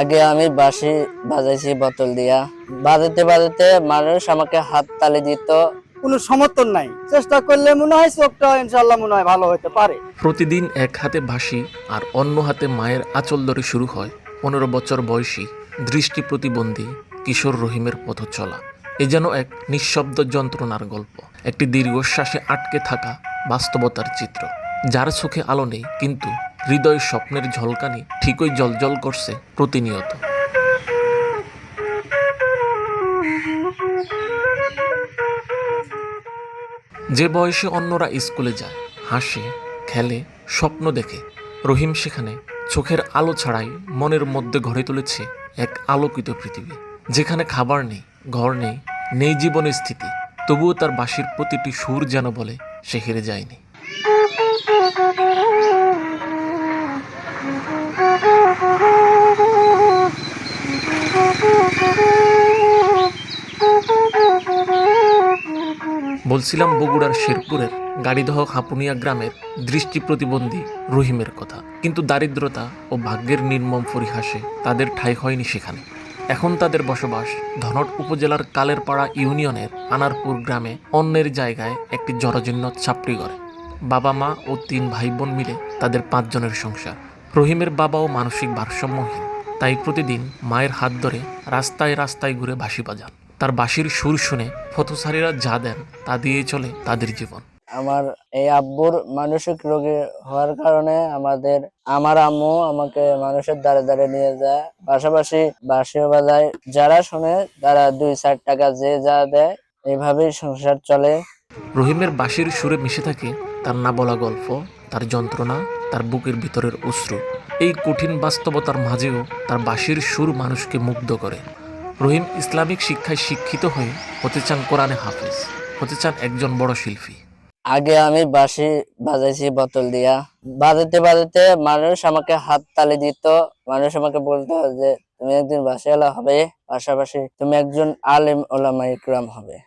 আগে আমি বাঁশি বাজাইছি বোতল দিয়া। বাজাতে বাজাতে মানুষ আমাকে হাত তালি দিত। কোনো সমর্থন নাই। চেষ্টা করলে মনে হয় চোখটা ইনশাল্লাহ মনে হয় ভালো হতে পারে। প্রতিদিন এক হাতে ভাসি আর অন্য হাতে মায়ের আঁচল ধরে শুরু হয় পনেরো বছর বয়সী দৃষ্টি প্রতিবন্ধী কিশোর রহিমের পথ চলা এ যেন এক নিঃশব্দ যন্ত্রণার গল্প। একটি দীর্ঘশ্বাসে আটকে থাকা বাস্তবতার চিত্র। যার চোখে আলো নেই কিন্তু হৃদয় স্বপ্নের ঝলকানি ঠিকই জলজল করছে প্রতিনিয়ত। যে বয়সে অন্যরা স্কুলে যায়, হাসে, খেলে, স্বপ্ন দেখে, রহিম সেখানে চোখের আলো ছাড়াই মনের মধ্যে গড়ে তুলেছে এক আলোকিত পৃথিবী, যেখানে খাবার নেই, ঘর নেই নেই জীবনের স্থিতি, তবুও তার বাঁশির প্রতিটি সুর যেন বলে সে হেরে যায়নি। বলছিলাম বগুড়ার শেরপুরের গাড়িদহ হাপুনিয়া গ্রামের দৃষ্টি প্রতিবন্ধী রহিমের কথা। কিন্তু দারিদ্রতা ও ভাগ্যের নির্মম পরিহাসে তাদের ঠাঁই হয়নি সেখানে। এখন তাদের বসবাস ধনট উপজেলার কালেরপাড়া ইউনিয়নের আনারপুর গ্রামে অন্যের জায়গায় একটি জরাজীর্ণ ছাপড়ি ঘরে বাবা মা ও তিন ভাই বোন মিলে তাদের পাঁচজনের সংসার। রহিমের বাবাও মানসিক ভারসাম্যহীন। তাই প্রতিদিন মায়ের হাত ধরে রাস্তায় রাস্তায় ঘুরে বাঁশি বাজান তার বাঁশির সুর শুনে পথচারীরা যা দেন তা দিয়েই চলে তাদের জীবন। আমার এই আব্বুর মানসিক রোগী হওয়ার কারণে আমাদের আমার আম্মু আমাকে মানুষের দ্বারে দ্বারে নিয়ে যায়। পাশাপাশি বাঁশিও বাজায়। যারা শুনে তারা দুই চার টাকা যে যা দেয় এভাবেই সংসার চলে। রহিমের বাঁশির সুরে মিশে থাকে তার না বলা গল্প তার যন্ত্রণা তার বুকের ভিতরের অশ্রু। এই কঠিন বাস্তবতার মাঝেও তার বাঁশির সুর মানুষকে মুগ্ধ করে। রহিম ইসলামিক শিক্ষায় শিক্ষিত হয়ে হতে চান কোরআনে হাফেজ, হতে চান একজন বড় শিল্পী। আগে আমি বাসি বাজাইছি, বোতল দিয়া। বাজাতে বাজাতে মানুষ আমাকে হাত তালি দিত, মানুষ আমাকে বলতো যে, তুমি একদিন বাঁশিওয়ালা হবে। পাশাপাশি তুমি একজন আলিম ওলামা ইকরাম হবে।